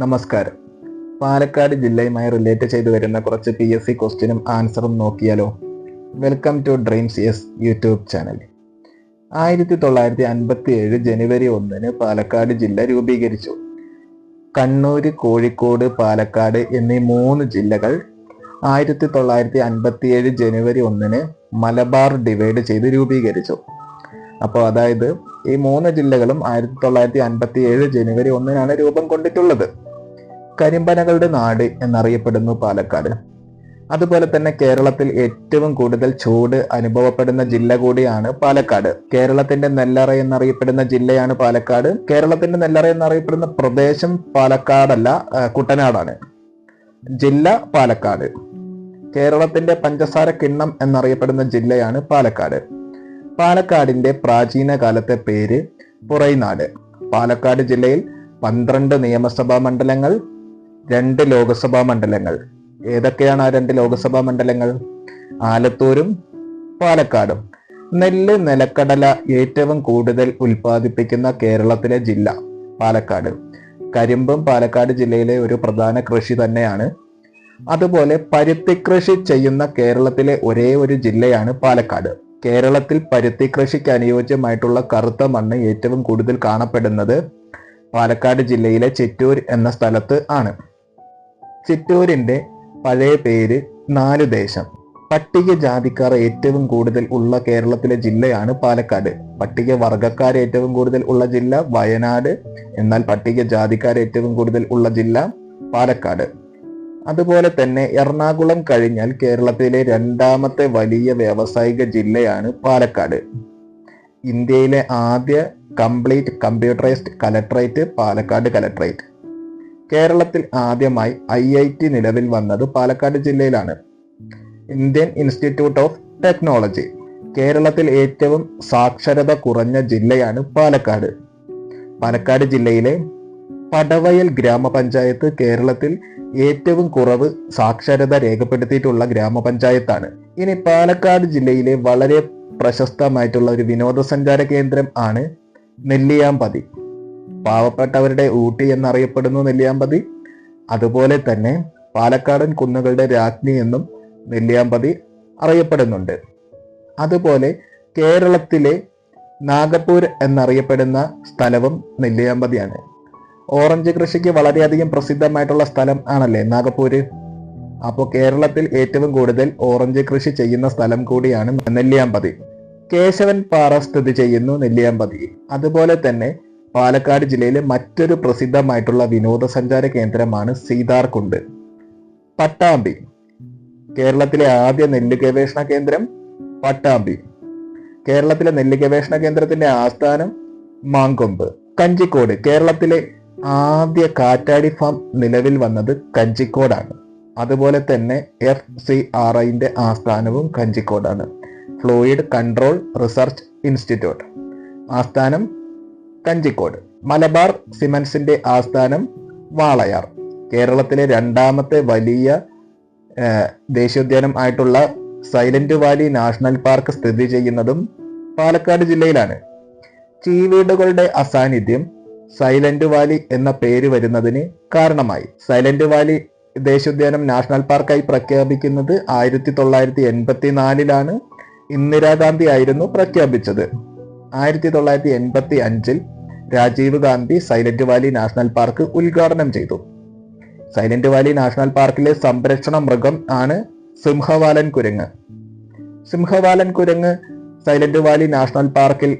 നമസ്കാരം. പാലക്കാട് ജില്ലയുമായി റിലേറ്റ് ചെയ്തു വരുന്ന കുറച്ച് പി എസ് സി ക്വസ്റ്റ്യനും ആൻസറും നോക്കിയാലോ welcome to dreams S YouTube channel ആയിരത്തി തൊള്ളായിരത്തി അൻപത്തി ഏഴ് ജനുവരി ഒന്നിന് പാലക്കാട് ജില്ല രൂപീകരിച്ചു. കണ്ണൂർ കോഴിക്കോട് പാലക്കാട് എന്നീ മൂന്ന് ജില്ലകൾ ആയിരത്തി തൊള്ളായിരത്തി അൻപത്തി ഏഴ് ജനുവരി ഒന്നിന് മലബാർ ഡിവൈഡ് ചെയ്ത് രൂപീകരിച്ചു. അപ്പോൾ അതായത് ഈ മൂന്ന് ജില്ലകളും ആയിരത്തി തൊള്ളായിരത്തി അൻപത്തി ഏഴ് ജനുവരി ഒന്നിനാണ് രൂപം കൊണ്ടിട്ടുള്ളത്. കരിമ്പനകളുടെ നാട് എന്നറിയപ്പെടുന്നു പാലക്കാട്. അതുപോലെ തന്നെ കേരളത്തിൽ ഏറ്റവും കൂടുതൽ ചൂട് അനുഭവപ്പെടുന്ന ജില്ല കൂടിയാണ് പാലക്കാട്. കേരളത്തിന്റെ നെല്ലറ എന്നറിയപ്പെടുന്ന ജില്ലയാണ് പാലക്കാട്. കേരളത്തിന്റെ നെല്ലറ എന്നറിയപ്പെടുന്ന പ്രദേശം പാലക്കാടല്ല കുട്ടനാടാണ്. ജില്ല പാലക്കാട്. കേരളത്തിന്റെ പഞ്ചസാര കിണ്ണം എന്നറിയപ്പെടുന്ന ജില്ലയാണ് പാലക്കാട്. പാലക്കാടിന്റെ പ്രാചീന കാലത്തെ പേര് പുറൈനാട്. പാലക്കാട് ജില്ലയിൽ പന്ത്രണ്ട് നിയമസഭാ മണ്ഡലങ്ങൾ രണ്ട് ലോക്സഭാ മണ്ഡലങ്ങൾ. ഏതൊക്കെയാണ് ആ രണ്ട് ലോക്സഭാ മണ്ഡലങ്ങൾ? ആലത്തൂരും പാലക്കാടും. നെല്ല് നിലക്കടല ഏറ്റവും കൂടുതൽ ഉൽപ്പാദിപ്പിക്കുന്ന കേരളത്തിലെ ജില്ല പാലക്കാട്. കരിമ്പും പാലക്കാട് ജില്ലയിലെ ഒരു പ്രധാന കൃഷി തന്നെയാണ്. അതുപോലെ പരുത്തി കൃഷി ചെയ്യുന്ന കേരളത്തിലെ ഒരേ ഒരു ജില്ലയാണ് പാലക്കാട്. കേരളത്തിൽ പരുത്തി കൃഷിക്ക് അനുയോജ്യമായിട്ടുള്ള കറുത്ത മണ്ണ് ഏറ്റവും കൂടുതൽ കാണപ്പെടുന്നത് പാലക്കാട് ജില്ലയിലെ ചിറ്റൂർ എന്ന സ്ഥലത്ത് ആണ്. ചിറ്റൂരിന്റെ പഴയ പേര് നാലുദേശം പട്ടികജാതിക്കാർ ഏറ്റവും കൂടുതൽ ഉള്ള കേരളത്തിലെ ജില്ലയാണ് പാലക്കാട്. പട്ടിക വർഗക്കാർ ഏറ്റവും കൂടുതൽ ഉള്ള ജില്ല വയനാട്. എന്നാൽ പട്ടികജാതിക്കാർ ഏറ്റവും കൂടുതൽ ഉള്ള ജില്ല പാലക്കാട്. അതുപോലെ തന്നെ എറണാകുളം കഴിഞ്ഞാൽ കേരളത്തിലെ രണ്ടാമത്തെ വലിയ വ്യാവസായിക ജില്ലയാണ് പാലക്കാട്. ഇന്ത്യയിലെ ആദ്യ complete computerised collectorate Palakkad collectorate കേരളത്തിൽ ആദ്യമായി ഐ ഐ ടി നിലവിൽ വന്നത് പാലക്കാട് ജില്ലയിലാണ്. ഇന്ത്യൻ ഇൻസ്റ്റിറ്റ്യൂട്ട് ഓഫ് ടെക്നോളജി കേരളത്തിൽ ഏറ്റവും സാക്ഷരത കുറഞ്ഞ ജില്ലയാണ് പാലക്കാട്. പാലക്കാട് ജില്ലയിലെ പടവയൽ ഗ്രാമപഞ്ചായത്ത് കേരളത്തിൽ ഏറ്റവും കുറവ് സാക്ഷരത രേഖപ്പെടുത്തിയിട്ടുള്ള ഗ്രാമപഞ്ചായത്താണ്. ഇനി പാലക്കാട് ജില്ലയിലെ വളരെ പ്രശസ്തമായിട്ടുള്ള ഒരു വിനോദസഞ്ചാര കേന്ദ്രം ആണ് നെല്ലിയാമ്പതി. പാവപ്പെട്ടവരുടെ ഊട്ടി എന്നറിയപ്പെടുന്നു നെല്ലിയാമ്പതി. അതുപോലെ തന്നെ പാലക്കാടൻ കുന്നുകളുടെ രാജ്ഞി എന്നും നെല്ലിയാമ്പതി അറിയപ്പെടുന്നുണ്ട്. അതുപോലെ കേരളത്തിലെ നാഗപ്പൂർ എന്നറിയപ്പെടുന്ന സ്ഥലവും നെല്ലിയാമ്പതിയാണ്. ഓറഞ്ച് കൃഷിക്ക് വളരെയധികം പ്രസിദ്ധമായിട്ടുള്ള സ്ഥലം ആണല്ലേ നാഗപ്പൂര്? അപ്പോൾ കേരളത്തിൽ ഏറ്റവും കൂടുതൽ ഓറഞ്ച് കൃഷി ചെയ്യുന്ന സ്ഥലം കൂടിയാണ് നെല്ലിയാമ്പതി. കേശവൻ പാറ സ്ഥിതി ചെയ്യുന്നു നെല്ലിയാമ്പതി. അതുപോലെ തന്നെ പാലക്കാട് ജില്ലയിലെ മറ്റൊരു പ്രസിദ്ധമായിട്ടുള്ള വിനോദസഞ്ചാര കേന്ദ്രമാണ് സീതാർകുണ്ട്. പട്ടാമ്പി. കേരളത്തിലെ ആദ്യ നെല്ല് ഗവേഷണ കേന്ദ്രം പട്ടാമ്പി. കേരളത്തിലെ നെല്ല് ഗവേഷണ കേന്ദ്രത്തിന്റെ ആസ്ഥാനം മാങ്കൊമ്പ്. കഞ്ചിക്കോട് കേരളത്തിലെ ആദ്യ കാറ്റാടി ഫാം നിലവിൽ വന്നത് കഞ്ചിക്കോടാണ്. അതുപോലെ തന്നെ എഫ് സി ആർ ഐന്റെ ആസ്ഥാനവും കഞ്ചിക്കോടാണ്. Fluid control research institute. ആസ്ഥാനം കഞ്ചിക്കോട്. മലബാർ സിമൻസിന്റെ ആസ്ഥാനം വാളയാർ. കേരളത്തിലെ രണ്ടാമത്തെ വലിയ ദേശീയോദ്യാനം ആയിട്ടുള്ള സൈലന്റ് വാലി നാഷണൽ പാർക്ക് സ്ഥിതി ചെയ്യുന്നതും പാലക്കാട് ജില്ലയിലാണ്. ചീവീടുകളുടെ അസാന്നിധ്യം സൈലന്റ് വാലി എന്ന പേര് വരുന്നതിന് കാരണമായി. സൈലന്റ് വാലി ദേശീയോദ്യാനം നാഷണൽ പാർക്കായി പ്രഖ്യാപിക്കുന്നത് ആയിരത്തി തൊള്ളായിരത്തി എൺപത്തിനാലിലാണ് ഇന്ദിരാഗാന്ധി ആയിരുന്നു പ്രഖ്യാപിച്ചത്. ആയിരത്തി തൊള്ളായിരത്തി എൺപത്തി അഞ്ചിൽ Rajiv Gandhi silent valley national park ഉദ്ഘാടനം ചെയ്തു. സൈലന്റ് വാലി നാഷണൽ പാർക്കിലെ സംരക്ഷണ മൃഗം ആണ് സിംഹവാലൻ കുരങ്ങ്. സിംഹവാലൻ കുരങ്ങ് സൈലന്റ് വാലി നാഷണൽ പാർക്കിൽ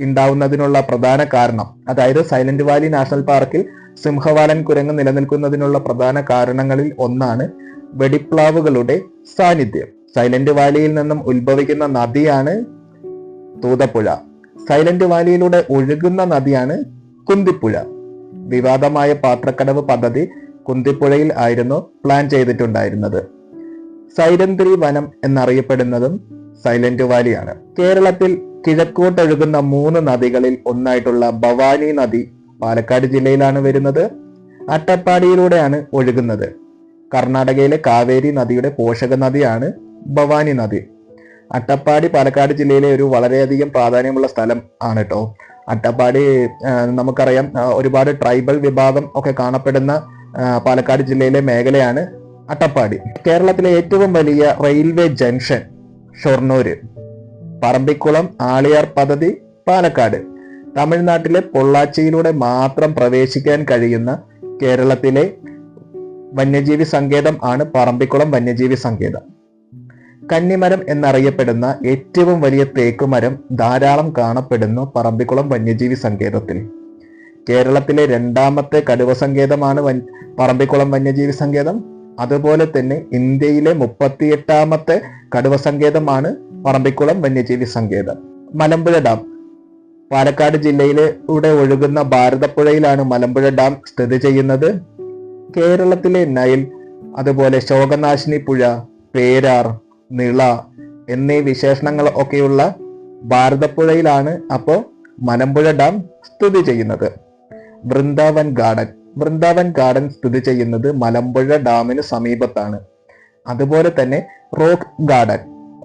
ഉണ്ടാവുന്നതിനുള്ള പ്രധാന കാരണം അതായത് സൈലന്റ് വാലി നാഷണൽ പാർക്കിൽ സിംഹവാലൻ കുരങ്ങ് നിലനിൽക്കുന്നതിനുള്ള പ്രധാന കാരണങ്ങളിൽ ഒന്നാണ് വെടിപ്ലാവുകളുടെ സാന്നിധ്യം. സൈലന്റ് വാലിയിൽ നിന്നും ഉത്ഭവിക്കുന്ന നദിയാണ് തൂതപ്പുഴ. സൈലന്റ് വാലിയിലൂടെ ഒഴുകുന്ന നദിയാണ് കുന്തിപ്പുഴ. വിവാദമായ പാത്രക്കടവ് പദ്ധതി കുന്തിപ്പുഴയിൽ ആയിരുന്നു പ്ലാൻ ചെയ്തിട്ടുണ്ടായിരുന്നത്. സൈലന്ത്രി വനം എന്നറിയപ്പെടുന്നതും സൈലന്റ് വാലിയാണ്. കേരളത്തിൽ കിഴക്കോട്ടൊഴുകുന്ന മൂന്ന് നദികളിൽ ഒന്നായിട്ടുള്ള ഭവാനി നദി പാലക്കാട് ജില്ലയിലാണ് വരുന്നത്. അട്ടപ്പാടിയിലൂടെയാണ് ഒഴുകുന്നത്. കർണാടകയിലെ കാവേരി നദിയുടെ പോഷക നദിയാണ് ഭവാനി നദി. അട്ടപ്പാടി പാലക്കാട് ജില്ലയിലെ ഒരു വളരെയധികം പ്രാധാന്യമുള്ള സ്ഥലം ആണ് കേട്ടോ അട്ടപ്പാടി നമുക്കറിയാം ഒരുപാട് ട്രൈബൽ വിഭാഗം ഒക്കെ കാണപ്പെടുന്ന പാലക്കാട് ജില്ലയിലെ മേഖലയാണ് അട്ടപ്പാടി. കേരളത്തിലെ ഏറ്റവും വലിയ റെയിൽവേ ജംഗ്ഷൻ ഷൊർണൂര്. പറമ്പിക്കുളം ആളിയാർ പദ്ധതി പാലക്കാട്. തമിഴ്നാട്ടിലെ പൊള്ളാച്ചിയിലൂടെ മാത്രം പ്രവേശിക്കാൻ കഴിയുന്ന കേരളത്തിലെ വന്യജീവി സങ്കേതം ആണ് പറമ്പിക്കുളം വന്യജീവി സങ്കേതം. കന്നിമരം എന്നറിയപ്പെടുന്ന ഏറ്റവും വലിയ തേക്കുമരം ധാരാളം കാണപ്പെടുന്നു പറമ്പിക്കുളം വന്യജീവി സങ്കേതത്തിൽ. കേരളത്തിലെ രണ്ടാമത്തെ കടുവ സങ്കേതമാണ് പറമ്പിക്കുളം വന്യജീവി സങ്കേതം. അതുപോലെ തന്നെ ഇന്ത്യയിലെ മുപ്പത്തിയെട്ടാമത്തെ കടുവ സങ്കേതമാണ് പറമ്പിക്കുളം വന്യജീവി സങ്കേതം. മലമ്പുഴ ഡാം. പാലക്കാട് ജില്ലയിലൂടെ ഒഴുകുന്ന ഭാരതപ്പുഴയിലാണ് മലമ്പുഴ ഡാം സ്ഥിതി ചെയ്യുന്നത്. കേരളത്തിലെ നൈൽ അതുപോലെ ശോകനാശിനി പുഴ പേരാർ നിള എന്നീ വിശേഷണങ്ങൾ ഒക്കെയുള്ള ഭാരതപ്പുഴയിലാണ് അപ്പോൾ മലമ്പുഴ ഡാം സ്ഥിതി ചെയ്യുന്നത്. വൃന്ദാവൻ ഗാർഡൻ. വൃന്ദാവൻ ഗാർഡൻ സ്ഥിതി ചെയ്യുന്നത് മലമ്പുഴ ഡാമിന് സമീപത്താണ്. അതുപോലെ തന്നെ റോക്ക് ഗാർഡൻ.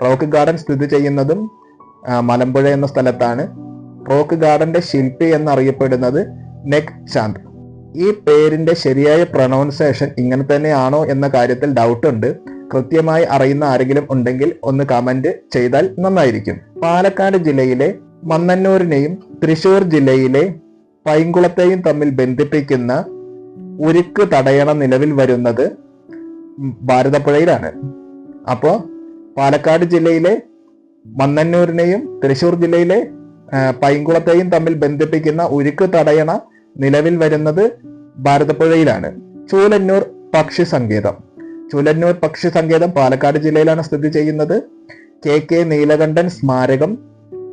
റോക്ക് ഗാർഡൻ സ്ഥിതി ചെയ്യുന്നതും മലമ്പുഴ എന്ന സ്ഥലത്താണ്. റോക്ക് ഗാർഡന്റെ ശില്പി എന്നറിയപ്പെടുന്നത് നെക് ചാന്ദ്. ഈ പേരിന്റെ ശരിയായ പ്രൊണൗൺസേഷൻ ഇങ്ങനെ തന്നെയാണോ എന്ന കാര്യത്തിൽ ഡൗട്ട് ഉണ്ട്. കൃത്യമായി അറിയുന്ന ആരെങ്കിലും ഉണ്ടെങ്കിൽ ഒന്ന് കമന്റ് ചെയ്താൽ നന്നായിരിക്കും. പാലക്കാട് ജില്ലയിലെ മന്നന്നൂരിനെയും തൃശൂർ ജില്ലയിലെ പൈങ്കുളത്തെയും തമ്മിൽ ബന്ധിപ്പിക്കുന്ന ഉരുക്ക് തടയണ നിലവിൽ വരുന്നത് ഭാരതപ്പുഴയിലാണ്. അപ്പോൾ പാലക്കാട് ജില്ലയിലെ മന്നന്നൂരിനെയും തൃശൂർ ജില്ലയിലെ പൈങ്കുളത്തെയും തമ്മിൽ ബന്ധിപ്പിക്കുന്ന ഉരുക്ക് തടയണ നിലവിൽ വരുന്നത് ഭാരതപ്പുഴയിലാണ്. ചൂലന്നൂർ പക്ഷി സങ്കേതം. ചൂലന്നൂർ പക്ഷി സങ്കേതം പാലക്കാട് ജില്ലയിലാണ് സ്ഥിതി ചെയ്യുന്നത്. കെ കെ നീലകണ്ഠൻ സ്മാരകം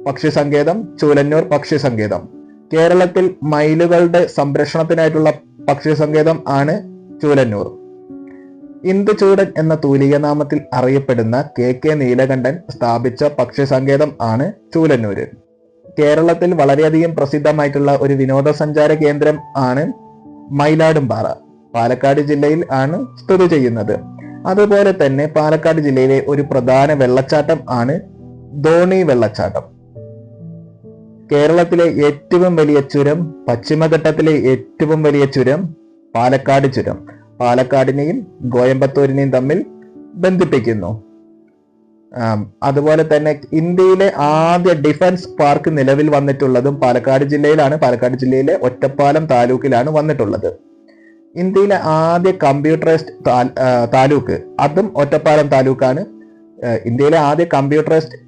പക്ഷി സങ്കേതം ചൂലന്നൂർ പക്ഷി സങ്കേതം. കേരളത്തിൽ മയിലുകളുടെ സംരക്ഷണത്തിനായിട്ടുള്ള പക്ഷി സങ്കേതം ആണ് ചൂലന്നൂർ ഇന്ദുചൂടൻ എന്ന തൂലികനാമത്തിൽ അറിയപ്പെടുന്ന കെ കെ നീലകണ്ഠൻ സ്ഥാപിച്ച പക്ഷി സങ്കേതം ആണ് ചൂലന്നൂര് കേരളത്തിൽ വളരെയധികം പ്രസിദ്ധമായിട്ടുള്ള ഒരു വിനോദസഞ്ചാര കേന്ദ്രം ആണ് മയിലാടുംപാറ. പാലക്കാട് ജില്ലയിൽ ആണ് സ്ഥിതി ചെയ്യുന്നത്. അതുപോലെ തന്നെ പാലക്കാട് ജില്ലയിലെ ഒരു പ്രധാന വെള്ളച്ചാട്ടം ആണ് ധോണി വെള്ളച്ചാട്ടം. കേരളത്തിലെ ഏറ്റവും വലിയ ചുരം പശ്ചിമഘട്ടത്തിലെ ഏറ്റവും വലിയ ചുരം പാലക്കാട് ചുരം. പാലക്കാടിനെയും കോയമ്പത്തൂരിനെയും തമ്മിൽ ബന്ധിപ്പിക്കുന്നു. അതുപോലെ തന്നെ ഇന്ത്യയിലെ ആദ്യ ഡിഫൻസ് പാർക്ക് നിലവിൽ വന്നിട്ടുള്ളതും പാലക്കാട് ജില്ലയിലാണ്. പാലക്കാട് ജില്ലയിലെ ഒറ്റപ്പാലം താലൂക്കിലാണ് വന്നിട്ടുള്ളത്. ഇന്ത്യയിലെ ആദ്യ കമ്പ്യൂട്ടറൈസ്ഡ് താലൂക്ക് അതും ഒറ്റപ്പാലം താലൂക്കാണ്. ഇന്ത്യയിലെ ആദ്യ computerised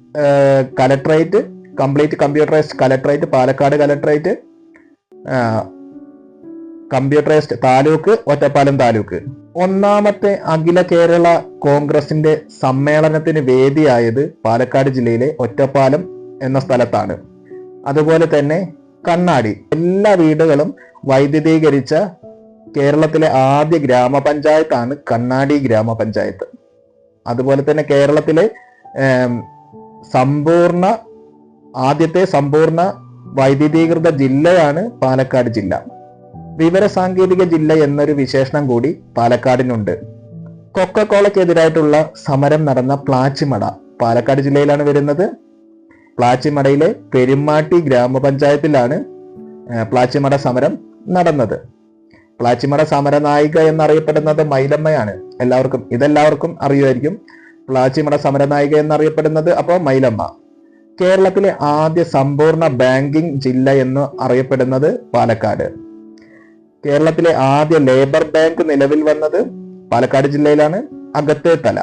collectorate complete computerised collectorate Palakkad collectorate computerised taluk Ottapalam taluk. ഒന്നാമത്തെ അഖില കേരള കോൺഗ്രസിന്റെ സമ്മേളനത്തിന് വേദിയായത് പാലക്കാട് ജില്ലയിലെ ഒറ്റപ്പാലം എന്ന സ്ഥലത്താണ്. അതുപോലെ തന്നെ കണ്ണാടി. എല്ലാ വീടുകളും വൈദ്യുതീകരിച്ച കേരളത്തിലെ ആദ്യ ഗ്രാമപഞ്ചായത്താണ് കണ്ണാടി ഗ്രാമപഞ്ചായത്ത്. അതുപോലെ തന്നെ കേരളത്തിലെ സമ്പൂർണ ആദ്യത്തെ സമ്പൂർണ വൈദ്യുതീകൃത ജില്ലയാണ് പാലക്കാട് ജില്ല. വിവരസാങ്കേതിക ജില്ല എന്നൊരു വിശേഷണം കൂടി പാലക്കാടിനുണ്ട്. കൊക്കക്കോളയ്ക്കെതിരായിട്ടുള്ള സമരം നടന്ന പ്ലാച്ചിമട പാലക്കാട് ജില്ലയിലാണ് വരുന്നത്. പ്ലാച്ചിമടയിലെ പെരുമാട്ടി ഗ്രാമപഞ്ചായത്തിലാണ് പ്ലാച്ചിമട സമരം നടന്നത്. പ്ലാച്ചിമട സമരനായിക എന്നറിയപ്പെടുന്നത് മൈലമ്മയാണ്. എല്ലാവർക്കും ഇതെല്ലാവർക്കും അറിയുമായിരിക്കും. പ്ലാച്ചിമട സമരനായിക എന്നറിയപ്പെടുന്നത് അപ്പോൾ മൈലമ്മ. കേരളത്തിലെ ആദ്യ സമ്പൂർണ ബാങ്കിംഗ് ജില്ല എന്ന് അറിയപ്പെടുന്നത് പാലക്കാട്. കേരളത്തിലെ ആദ്യ ലേബർ ബാങ്ക് നിലവിൽ വന്നത് പാലക്കാട് ജില്ലയിലാണ് അകത്തെ തല.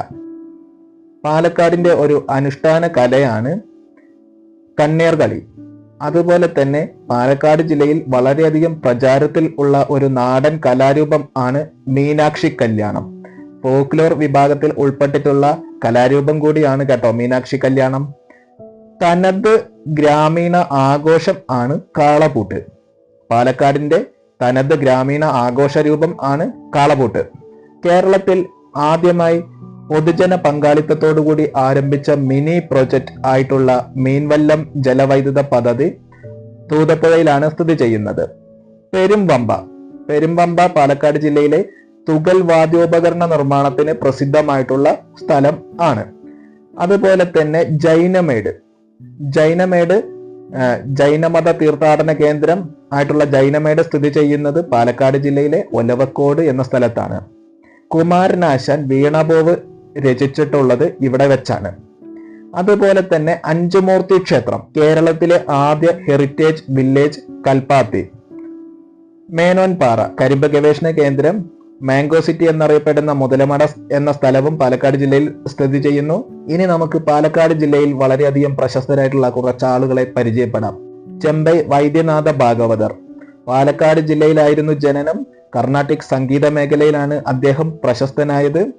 പാലക്കാടിന്റെ ഒരു അനുഷ്ഠാന കലയാണ് കണ്ണേർ അതുപോലെ തന്നെ പാലക്കാട് ജില്ലയിൽ വളരെയധികം പ്രചാരത്തിൽ ഉള്ള ഒരു നാടൻ കലാരൂപം ആണ് മീനാക്ഷി കല്യാണം. ഫോക്ലോർ വിഭാഗത്തിൽ ഉൾപ്പെട്ടിട്ടുള്ള കലാരൂപം കൂടിയാണ് കേട്ടോ മീനാക്ഷി കല്യാണം. തനത് ഗ്രാമീണ ആഘോഷം ആണ് കാളപൂട്ട്. പാലക്കാടിന്റെ തനത് ഗ്രാമീണ ആഘോഷ രൂപം ആണ് കാളപൂട്ട്. കേരളത്തിൽ ആദ്യമായി പൊതുജന പങ്കാളിത്തത്തോടുകൂടി ആരംഭിച്ച മിനി പ്രോജക്റ്റ് ആയിട്ടുള്ള മീൻവല്ലം ജലവൈദ്യുത പദ്ധതി തൂതപ്പുഴയിലാണ് സ്ഥിതി ചെയ്യുന്നത്. പെരുമ്പമ്പ പെരുമ്പമ്പ പാലക്കാട് ജില്ലയിലെ തുകൽ വാദ്യോപകരണ നിർമ്മാണത്തിന് പ്രസിദ്ധമായിട്ടുള്ള സ്ഥലം ആണ്. അതുപോലെ തന്നെ ജൈനമേട്. ജൈനമേട് ജൈനമത തീർത്ഥാടന കേന്ദ്രം ആയിട്ടുള്ള ജൈനമേട് സ്ഥിതി ചെയ്യുന്നത് പാലക്കാട് ജില്ലയിലെ ഒലവക്കോട് എന്ന സ്ഥലത്താണ്. കുമാരനാശാൻ വീണബോവ് രചിച്ചിട്ടുള്ളത് ഇവിടെ വെച്ചാണ്. അതുപോലെ തന്നെ അഞ്ചുമൂർത്തി ക്ഷേത്രം കേരളത്തിലെ ആദ്യ ഹെറിറ്റേജ് വില്ലേജ് കൽപ്പാത്തി മേനോൻപാറ കരിമ്പ് ഗവേഷണ കേന്ദ്രം മാംഗോ സിറ്റി എന്നറിയപ്പെടുന്ന മുതലമട എന്ന സ്ഥലവും പാലക്കാട് ജില്ലയിൽ സ്ഥിതി ചെയ്യുന്നു. ഇനി നമുക്ക് പാലക്കാട് ജില്ലയിൽ വളരെയധികം പ്രശസ്തരായിട്ടുള്ള കുറച്ച് ആളുകളെ പരിചയപ്പെടാം. ചെമ്പൈ വൈദ്യനാഥ ഭാഗവതർ. പാലക്കാട് ജില്ലയിലായിരുന്നു ജനനം. കർണാട്ടിക് സംഗീത മേഖലയിലാണ് അദ്ദേഹം പ്രശസ്തനായത്.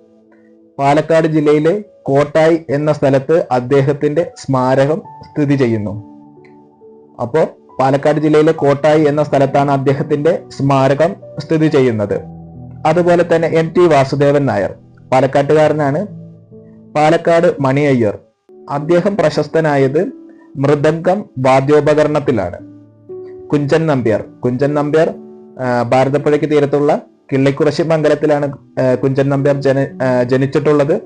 പാലക്കാട് ജില്ലയിലെ കോട്ടായി എന്ന സ്ഥലത്ത് അദ്ദേഹത്തിന്റെ സ്മാരകം സ്ഥിതി ചെയ്യുന്നു. അപ്പോൾ പാലക്കാട് ജില്ലയിലെ കോട്ടായി എന്ന സ്ഥലത്താണ് അദ്ദേഹത്തിന്റെ സ്മാരകം സ്ഥിതി ചെയ്യുന്നത്. അതുപോലെ തന്നെ എം ടി വാസുദേവൻ നായർ പാലക്കാട്ടുകാരനാണ് പാലക്കാട് മണി അയ്യർ അദ്ദേഹം പ്രശസ്തനായത് മൃദംഗം വാദ്യോപകരണത്തിലാണ്. കുഞ്ചൻ നമ്പ്യാർ. കുഞ്ചൻ നമ്പ്യാർ ഭാരതപ്പുഴയ്ക്ക് തീരത്തുള്ള കിള്ളിക്കുറശി മംഗലത്തിലാണ് കുഞ്ചൻ നമ്പ്യാർ ജന ജനിച്ചിട്ടുള്ളത്.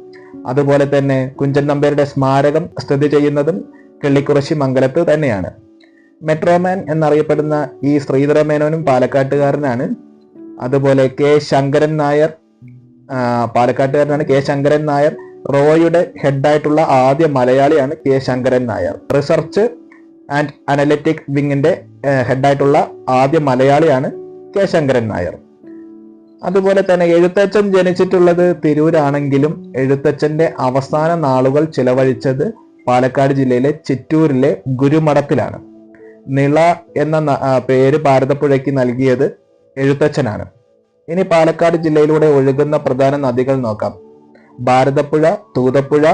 അതുപോലെ തന്നെ കുഞ്ചൻ നമ്പ്യാരുടെ സ്മാരകം സ്ഥിതി ചെയ്യുന്നതും കിള്ളിക്കുറശി മംഗലത്ത് തന്നെയാണ്. മെട്രോമാൻ എന്നറിയപ്പെടുന്ന ഈ ശ്രീധരമേനോനും പാലക്കാട്ടുകാരനാണ്. അതുപോലെ കെ ശങ്കരൻ നായർ പാലക്കാട്ടുകാരനാണ് കെ ശങ്കരൻ നായർ. റോയുടെ ഹെഡായിട്ടുള്ള ആദ്യ മലയാളിയാണ് K Shankaran Nair. Research and analytic വിങ്ങിന്റെ ഹെഡായിട്ടുള്ള ആദ്യ മലയാളിയാണ് കെ ശങ്കരൻ നായർ. അതുപോലെ തന്നെ എഴുത്തച്ഛൻ ജനിച്ചിട്ടുള്ളത് തിരൂരാണെങ്കിലും എഴുത്തച്ഛന്റെ അവസാന നാളുകൾ ചിലവഴിച്ചത് പാലക്കാട് ജില്ലയിലെ ചിറ്റൂരിലെ ഗുരുമഠത്തിലാണ്. നിള എന്ന പേര് ഭാരതപ്പുഴയ്ക്ക് നൽകിയത് എഴുത്തച്ഛനാണ്. ഇനി പാലക്കാട് ജില്ലയിലൂടെ ഒഴുകുന്ന പ്രധാന നദികൾ നോക്കാം. ഭാരതപ്പുഴ തൂതപ്പുഴ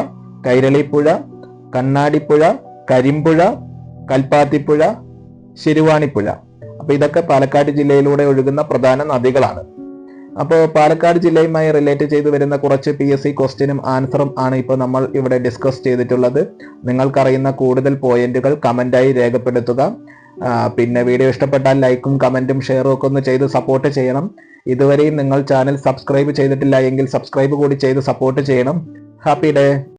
കൈരളിപ്പുഴ കണ്ണാടിപ്പുഴ കരിമ്പുഴ കൽപ്പാത്തിപ്പുഴ ശിരുവാണിപ്പുഴ. അപ്പോൾ ഇതൊക്കെ പാലക്കാട് ജില്ലയിലൂടെ ഒഴുകുന്ന പ്രധാന നദികളാണ്. അപ്പോൾ പാലക്കാട് ജില്ലയുമായി റിലേറ്റ് ചെയ്ത് വരുന്ന കുറച്ച് പി എസ് സി ക്വസ്റ്റ്യനും ആൻസറും ആണ് ഇപ്പോൾ നമ്മൾ ഇവിടെ ഡിസ്കസ് ചെയ്തിട്ടുള്ളത്. നിങ്ങൾക്കറിയുന്ന കൂടുതൽ പോയിന്റുകൾ കമന്റായി രേഖപ്പെടുത്തുക. പിന്നെ വീഡിയോ ഇഷ്ടപ്പെട്ടാൽ ലൈക്കും കമന്റും ഷെയറും ഒക്കെ ഒന്ന് ചെയ്ത് സപ്പോർട്ട് ചെയ്യണം. ഇതുവരെയും നിങ്ങൾ ചാനൽ സബ്സ്ക്രൈബ് ചെയ്തിട്ടില്ല എങ്കിൽ സബ്സ്ക്രൈബ് കൂടി ചെയ്ത് സപ്പോർട്ട് ചെയ്യണം. Happy day.